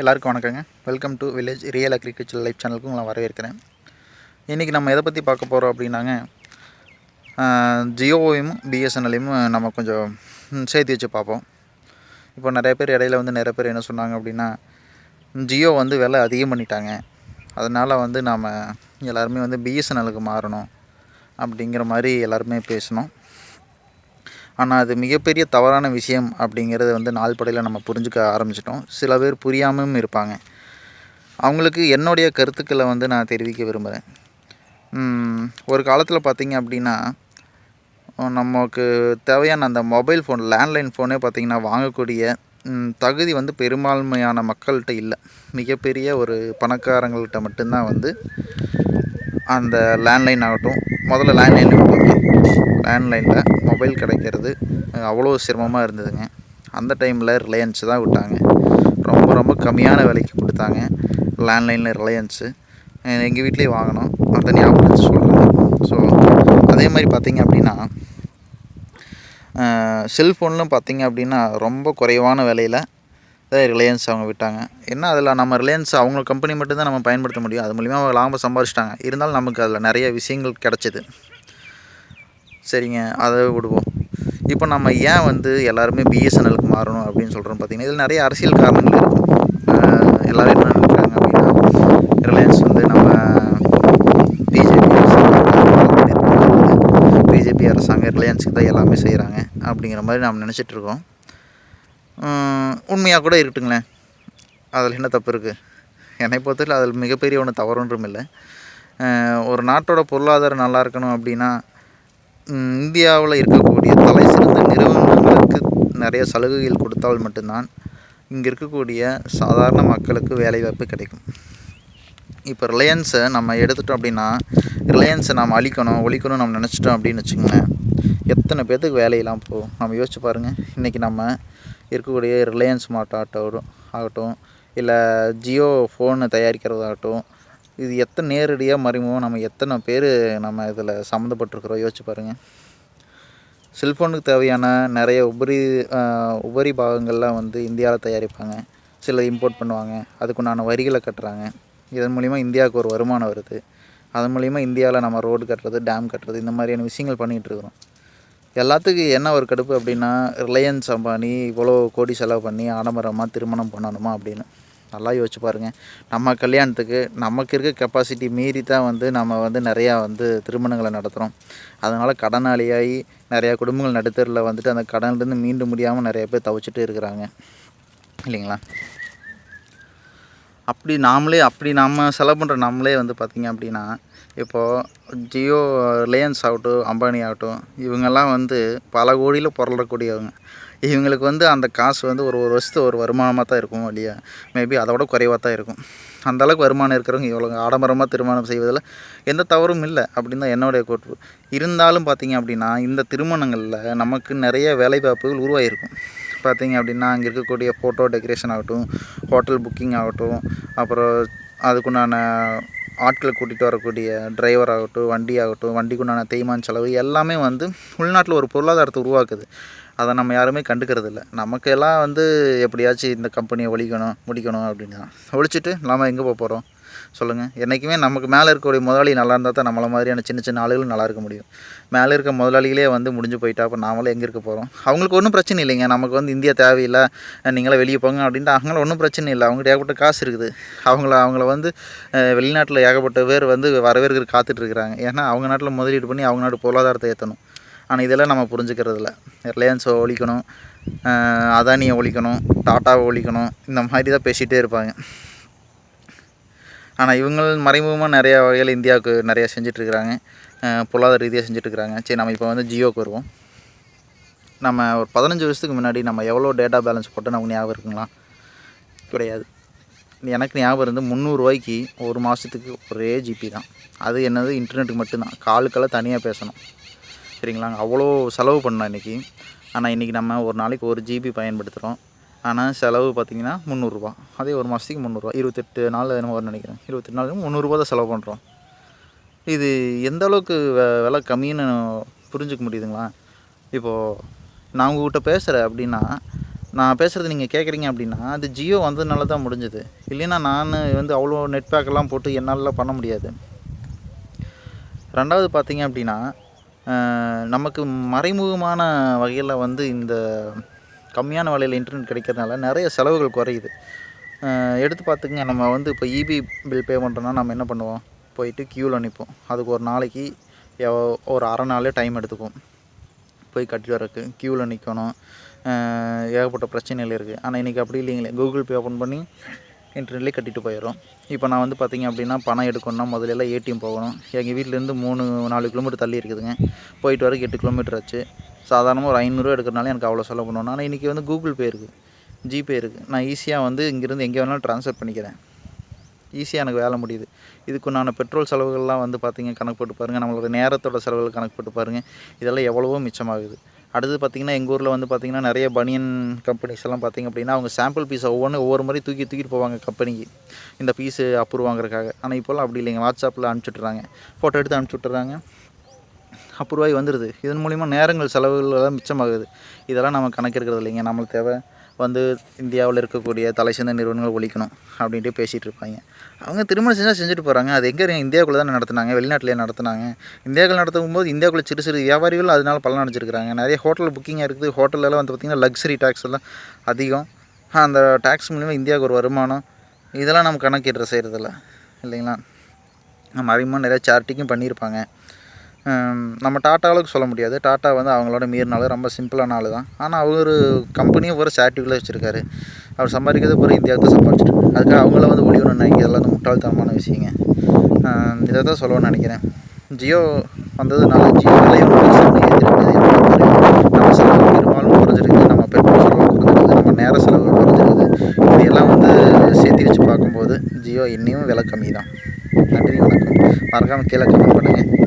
எல்லாருக்கும் வணக்கங்க. Welcome to village real agriculture life சேனலுக்கு உங்களை வரவேற்கிறேன். இன்றைக்கி நம்ம எதை பற்றி பார்க்க போகிறோம் அப்படின்னாங்க ஜியோவையும் பிஎஸ்என்எல்லையும் நம்ம கொஞ்சம் சேர்த்து வச்சு பார்ப்போம். இப்போ நிறைய பேர் இடையில வந்து நிறைய பேர் என்ன சொன்னாங்க அப்படின்னா ஜியோ வந்து விலை அதிகம் பண்ணிட்டாங்க. அதனால் வந்து நாம் எல்லாருமே வந்து பிஎஸ்என்எலுக்கு மாறணும் அப்படிங்கிற மாதிரி எல்லாருமே பேசணும். ஆனால் அது மிகப்பெரிய தவறான விஷயம் அப்படிங்கிறத வந்து நாள்படையில் நம்ம புரிஞ்சுக்க ஆரம்பிச்சிட்டோம். சில பேர் புரியாமலும் இருப்பாங்க. அவங்களுக்கு என்னுடைய கருத்துக்களை வந்து நான் தெரிவிக்க விரும்புகிறேன் ஒரு காலத்தில் பார்த்தீங்க அப்படின்னா நமக்கு தேவையான அந்த மொபைல் ஃபோன் லேண்ட்லைன் ஃபோனே பார்த்திங்கன்னா வாங்கக்கூடிய தகுதி வந்து பெரும்பான்மையான மக்கள்கிட்ட இல்லை. மிகப்பெரிய ஒரு பணக்காரங்கள்கிட்ட மட்டும்தான் வந்து அந்த லேண்ட்லைன் ஆகட்டும் முதல்ல லேண்ட்லைன் விட்டாங்க லேண்ட்லைனில் மொபைல் கிடைக்கிறது அவ்வளோ சிரமமாக இருந்ததுங்க. அந்த டைமில் ரிலையன்ஸ் தான் விட்டாங்க. ரொம்ப ரொம்ப கம்மியான விலைக்கு கொடுத்தாங்க. லேண்ட்லைனில் ரிலையன்ஸு எங்கள் வீட்லேயே வாங்கினோம். அந்த ஞாபகம் வச்சு சொல்கிறேன் ஸோ அதே மாதிரி பார்த்திங்க அப்படின்னா செல்ஃபோன்லும் பார்த்தீங்க அப்படின்னா ரொம்ப குறைவான விலையில் ரிலையன்ஸ் அவங்க விட்டாங்க. என்ன அதில் நம்ம ரிலையன்ஸ் அவங்க கம்பெனி மட்டும்தான் நம்ம பயன்படுத்த முடியும். அது மூலிமா அவங்க லாபம் சம்பாதிச்சிட்டாங்க இருந்தாலும் நமக்கு அதில் நிறைய விஷயங்கள் கிடச்சிது. சரிங்க அதை விடுவோம். இப்போ நம்ம ஏன் வந்து எல்லாருமே பிஎஸ்என்எலுக்கு மாறணும் அப்படின்னு சொல்கிறோம் பார்த்தீங்கன்னா இதில் நிறைய அரசியல் காரணங்கள் இருக்கும் எல்லோரும் என்ன நினைக்கிறாங்க அப்படின்னா ரிலையன்ஸ் வந்து நம்ம பிஜேபி பிஜேபி அரசாங்கம் ரிலையன்ஸுக்கு தான் எல்லாமே செய்கிறாங்க அப்படிங்கிற மாதிரி நாம் நினச்சிட்டு இருக்கோம். உண்மையாக கூட இருக்கட்டுங்களேன். அதில் என்ன தப்பு இருக்குது என்னை பொறுத்தவரை அதில் மிகப்பெரிய ஒன்று தவறுன்றும் இல்லை. ஒரு நாட்டோட பொருளாதாரம் நல்லா இருக்கணும் அப்படின்னா இந்தியாவில் இருக்கக்கூடிய தலை சிறந்த நிறுவனங்களுக்கு நிறைய சலுகைகள் கொடுத்தால் மட்டும்தான் இங்கே இருக்கக்கூடிய சாதாரண மக்களுக்கு வேலைவாய்ப்பு கிடைக்கும். இப்போ ரிலையன்ஸை நம்ம எடுத்துட்டோம் அப்படின்னா ரிலையன்ஸை நம்ம அழிக்கணும் ஒழிக்கணும் நம்ம நினச்சிட்டோம் அப்படின்னு வச்சுக்கோங்களேன் எத்தனை பேர்த்துக்கு வேலையெல்லாம் போகும்? நம்ம யோசிச்சு பாருங்கள் இன்றைக்கி நம்ம இருக்கக்கூடிய ரிலையன்ஸ் மார்ட் ஆகட்டும் ஆகட்டும். இல்லை ஜியோ ஃபோனு தயாரிக்கிறதாகட்டும். இது எத்தனை நேரடியாக மறைமுகம் நம்ம எத்தனை பேர் நம்ம இதில் சம்மந்தப்பட்டிருக்கிறோம்? யோசிச்சு பாருங்கள் செல்ஃபோனுக்கு தேவையான நிறைய உபரி உபரி பாகங்கள்லாம் வந்து இந்தியாவில் தயாரிப்பாங்க. சில இம்போர்ட் பண்ணுவாங்க. அதுக்குண்டான வரிகளை கட்டுறாங்க. இதன் மூலிமா இந்தியாவுக்கு ஒரு வருமானம் வருது. அதன் மூலிமா இந்தியாவில் நம்ம ரோடு கட்டுறது டேம் கட்டுறது இந்த மாதிரியான விஷயங்கள் பண்ணிகிட்டு இருக்கிறோம். எல்லாத்துக்கும் என்ன ஒரு கடுப்பு அப்படின்னா ரிலையன்ஸ் அம்பானி இவ்வளோ கோடி செலவு பண்ணி ஆடம்பரமாக திருமணம் பண்ணணுமா அப்படின்னு. நல்லா யோசிச்சு பாருங்கள் நம்ம கல்யாணத்துக்கு நமக்கு இருக்க கெப்பாசிட்டி மீறி தான் வந்து நம்ம வந்து நிறையா வந்து திருமணங்களை நடத்துகிறோம் அதனால் கடனாளியாகி நிறையா குடும்பங்கள் நடுத்தரில் வந்துட்டு அந்த கடன்லேருந்து மீண்டு முடியாமல் நிறைய பேர் தவிச்சிட்டு இருக்கிறாங்க. இல்லைங்களா? அப்படி நாமளே அப்படி நாம் செலவு பண்ணுற நம்மளே வந்து பார்த்திங்க அப்படின்னா இப்போது ஜியோ ரிலையன்ஸ் ஆகட்டும் அம்பானி ஆகட்டும் இவங்கெல்லாம் வந்து பல கோடியில் புரளக்கூடியவங்க இவங்களுக்கு வந்து அந்த காசு வந்து ஒரு ஒரு வருஷத்து ஒரு வருமானமாக தான் இருக்கும் இல்லையா? மேபி அதை விட குறைவாக தான் இருக்கும். அந்தளவுக்கு வருமானம் இருக்கிறவங்க இவ்வளோ ஆடம்பரமாக திருமணம் செய்வதில் எந்த தவறும் இல்லை அப்படின்னு தான் என்னுடைய கோட்பு. இருந்தாலும் பார்த்தீங்க அப்படின்னா இந்த திருமணங்களில் நமக்கு நிறைய வேலைவாய்ப்புகள் உருவாகிருக்கும் பார்த்தீங்க அப்படின்னா அங்கே இருக்கக்கூடிய ஃபோட்டோ டெக்கரேஷன் ஆகட்டும் ஹோட்டல் புக்கிங் ஆகட்டும் அப்புறம் அதுக்குண்டான ஆட்களை கூட்டிகிட்டு வரக்கூடிய டிரைவர் ஆகட்டும் வண்டி ஆகட்டும் வண்டிக்குண்டான தேய்மான் செலவு எல்லாமே வந்து உள்நாட்டில் ஒரு பொருளாதாரத்தை உருவாக்குது. அதை நம்ம யாருமே கண்டுக்கிறது இல்லை நமக்கு எல்லாம் வந்து எப்படியாச்சும் இந்த கம்பெனியை ஒழிக்கணும் முடிக்கணும் அப்படின்னு தான் ஒழிச்சிட்டு நாம் எங்கே போக போகிறோம் சொல்லுங்கள் என்றைக்குமே நமக்கு மேலே இருக்கக்கூடிய முதலாளி நல்லா இருந்தால் தான் நம்மளை மாதிரியான சின்ன சின்ன ஆளுகளும் நல்லா இருக்க முடியும். மேலே இருக்க முதலாளிகளே வந்து முடிஞ்சு போயிட்டா அப்போ நாமளும் எங்கே இருக்க போகிறோம் அவங்களுக்கு ஒன்றும் பிரச்சனை இல்லைங்க. நமக்கு வந்து இந்தியா தேவையில்லை நீங்களே வெளியே போங்க அப்படின்ட்டு அவங்களும் ஒன்றும் பிரச்சனை இல்லை. அவங்ககிட்ட ஏகப்பட்ட காசு இருக்குது. அவங்கள அவங்கள வந்து வெளிநாட்டில் ஏகப்பட்ட பேர் வந்து வரவேற்கிற காத்துட்ருக்குறாங்க ஏன்னா அவங்க நாட்டில் முதலீடு பண்ணி அவங்க நாட்டு பொருளாதாரத்தை ஏற்றணும் ஆனால் இதெல்லாம் நம்ம புரிஞ்சுக்கிறது இல்லை ரிலையன்ஸை ஒழிக்கணும். அதானியை ஒழிக்கணும். டாட்டாவை ஒழிக்கணும். இந்த மாதிரி தான் பேசிகிட்டே இருப்பாங்க. ஆனால் இவங்கள் மறைமுகமாக நிறையா வகையில் இந்தியாவுக்கு நிறைய செஞ்சிட்ருக்கிறாங்க. பொருளாதார ரீதியாக செஞ்சிட்ருக்கிறாங்க. சரி நம்ம இப்போ வந்து ஜியோக்கு வருவோம். நம்ம ஒரு பதினஞ்சு வருஷத்துக்கு முன்னாடி நம்ம எவ்வளோ டேட்டா பேலன்ஸ் போட்டு நமக்கு ஞாபகம் இருக்குங்களா? கிடையாது. எனக்கு ஞாபகம் இருந்து முந்நூறுரூவாய்க்கு ஒரு மாதத்துக்கு ஒரே ஜிபி தான். அது என்னது? இன்டர்நெட்டுக்கு மட்டும்தான். காலுக்கெல்லாம் தனியாக பேசணும். சரிங்களா? அவ்வளோ செலவு பண்ணோம் இன்றைக்கி ஆனால் இன்றைக்கி நம்ம ஒரு நாளைக்கு ஒரு ஜிபி பயன்படுத்துகிறோம் ஆனால் செலவு பார்த்திங்கன்னா முந்நூறுரூவா அதே ஒரு மாதத்துக்கு முந்நூறுரூவா இருபத்தெட்டு நாள் என்ன வரும்னு நினைக்கிறேன். இருபத்தெட்டு நாள் முந்நூறுரூவா தான் செலவு பண்ணுறோம் இது எந்த அளவுக்கு விலை கம்மின்னு புரிஞ்சுக்க முடியுதுங்களா? இப்போது நான் உங்ககிட்ட பேசுகிறேன் அப்படின்னா நான் பேசுகிறது நீங்கள் கேட்குறீங்க அப்படின்னா அது ஜியோ வந்ததுனால தான் முடிஞ்சது. இல்லைன்னா நான் வந்து அவ்வளோ நெட் பேக்கெல்லாம் போட்டு என்னால் பண்ண முடியாது. ரெண்டாவது பார்த்தீங்க அப்படின்னா நமக்கு மறைமுகமான வகையில் வந்து இந்த கம்மியான விலையில் இன்டர்நெட் கிடைக்கிறதுனால நிறைய செலவுகள் குறையுது. எடுத்து பார்த்துங்க நம்ம வந்து இப்போ இபி பில் பே பண்ணுறோன்னா நம்ம என்ன பண்ணுவோம்? போயிட்டு க்யூவில் நிற்போம் அதுக்கு ஒரு நாளைக்கு ஒரு அரை நாளே டைம் எடுத்துக்கும் போய் கட்டிட்டு வரக்கு க்யூவில் நிற்கணும் ஏகப்பட்ட பிரச்சனைகள் இருக்குது ஆனால் இன்றைக்கி அப்படி இல்லைங்களே. கூகுள் பே ஓப்பன் பண்ணி இன்டர்நெட்லேயே கட்டிட்டு போயிடும் இப்போ நான் வந்து பார்த்திங்க அப்படின்னா பணம் எடுக்கணும்னா முதல்ல எல்லாம் ஏடிஎம் போகணும். எங்கள் வீட்டிலேருந்து மூணு நாலு கிலோமீட்டர் தள்ளி இருக்குதுங்க. போயிட்டு வரக்கு எட்டு கிலோமீட்டர் ஆச்சு. சாதாரணமாக ஒரு ஐநூறுரூவா எடுக்கிறனால எனக்கு அவ்வளோ செலவு பண்ணணும் ஆனால் இன்றைக்கி வந்து கூகுள் பே இருக்குது ஜிபே இருக்குது நான் ஈஸியாக வந்து இங்கேருந்து எங்கே வேணாலும் ட்ரான்ஸ்ஃபர் பண்ணிக்கிறேன். ஈஸியாக எனக்கு வேலை முடியுது. இதுக்குண்டான பெட்ரோல் செலவுகள்லாம் வந்து பார்த்திங்க கணக்கு போட்டு பாருங்கள் நம்மளோட நேரத்தோட செலவுகள் கணக்கு போட்டு பாருங்கள் இதெல்லாம் எவ்வளவோ மிச்சமாகுது. அடுத்து பார்த்திங்கன்னா எங்கள் ஊரில் வந்து பார்த்திங்கன்னா நிறைய பனியன் கம்பெனிஸ் எல்லாம் பார்த்திங்க அப்படின்னா அவங்க சாம்பிள் பீஸை ஒவ்வொன்று ஒவ்வொரு மாதிரி தூக்கி தூக்கிட்டு போவாங்க கம்பெனிக்கு இந்த பீஸு அப்ரூவ் வாங்குறதுக்காக. ஆனால் இப்போல்லாம் அப்படி இல்லைங்க. வாட்ஸ்அப்பில் அனுப்பிச்சுட்றாங்க ஃபோட்டோ எடுத்து அனுப்பிச்சுட்றாங்க அப்ரூவாகி வந்துடுது இதன் மூலிமா நேரங்கள் செலவுகள் எல்லாம் மிச்சமாகுது. இதெல்லாம் நம்ம கணக்கெடுக்கிறது இல்லைங்க. நம்மளுக்கு தேவை வந்து இந்தியாவில் இருக்கக்கூடிய தலை சிறந்த நிறுவனங்கள் ஒழிக்கணும் அப்படின்ட்டு பேசிகிட்டு இருப்பாங்க. அவங்க திருமணம் செஞ்சால் செஞ்சுட்டு போகிறாங்க அது எங்கே இந்தியாவுக்குள்ளே தானே நடத்துனாங்க. வெளிநாட்டிலே நடத்துனாங்க. இந்தியாவுக்குள்ள நடத்தும் போது இந்தியாவுக்குள்ள சிறு சிறு வியாபாரிகள் அதனால பலன் அடைஞ்சிருக்கிறாங்க. நிறைய ஹோட்டல் புக்கிங்காக இருக்குது. ஹோட்டல்லலாம் வந்து பார்த்திங்கன்னா லக்ஸரி டேக்ஸ் எல்லாம் அதிகம். அந்த டேக்ஸ் மூலிமா இந்தியாவுக்கு ஒரு வருமானம். இதெல்லாம் நம்ம கணக்கிடுற செய்கிறதில்ல இல்லைங்களா? நம்ம அதிகமாக நிறையா சேரிட்டிக்கும் பண்ணியிருப்பாங்க. நம்ம நம்ம டாட்டாவுக்கு சொல்ல முடியாது. டாட்டா வந்து அவங்களோட மீறினாலும் ரொம்ப சிம்பிளான ஆள் தான் ஆனால் அவர் கம்பெனியும் ஒரு சேரிட்டிக்குள்ளே வச்சுருக்காரு. அவர் சம்பாதிக்கிறது பிறகு இந்தியாவுக்கு தான் சம்பாதிச்சிட்டு அதுக்காக அவங்கள வந்து ஒளியணும்னு நினைக்கிறது எல்லாம் முட்டாள்தனமான விஷயங்க. இதை தான் சொல்லணும்னு நினைக்கிறேன். ஜியோ வந்ததுனால ஜியோ விலை நம்ம செலவு பெரும்பாலும் குறைஞ்சிருக்கு நம்ம பெட்ரோல் செலவு குறைஞ்சிருக்குது நம்ம நேர செலவு குறைஞ்சிருக்குது இதையெல்லாம் வந்து சேர்த்து வச்சு பார்க்கும்போது ஜியோ இன்னும் விலை கம்மி தான் நன்றி வணக்கம். மறக்காமல் கீழே கமெண்ட் பண்ணுங்கள்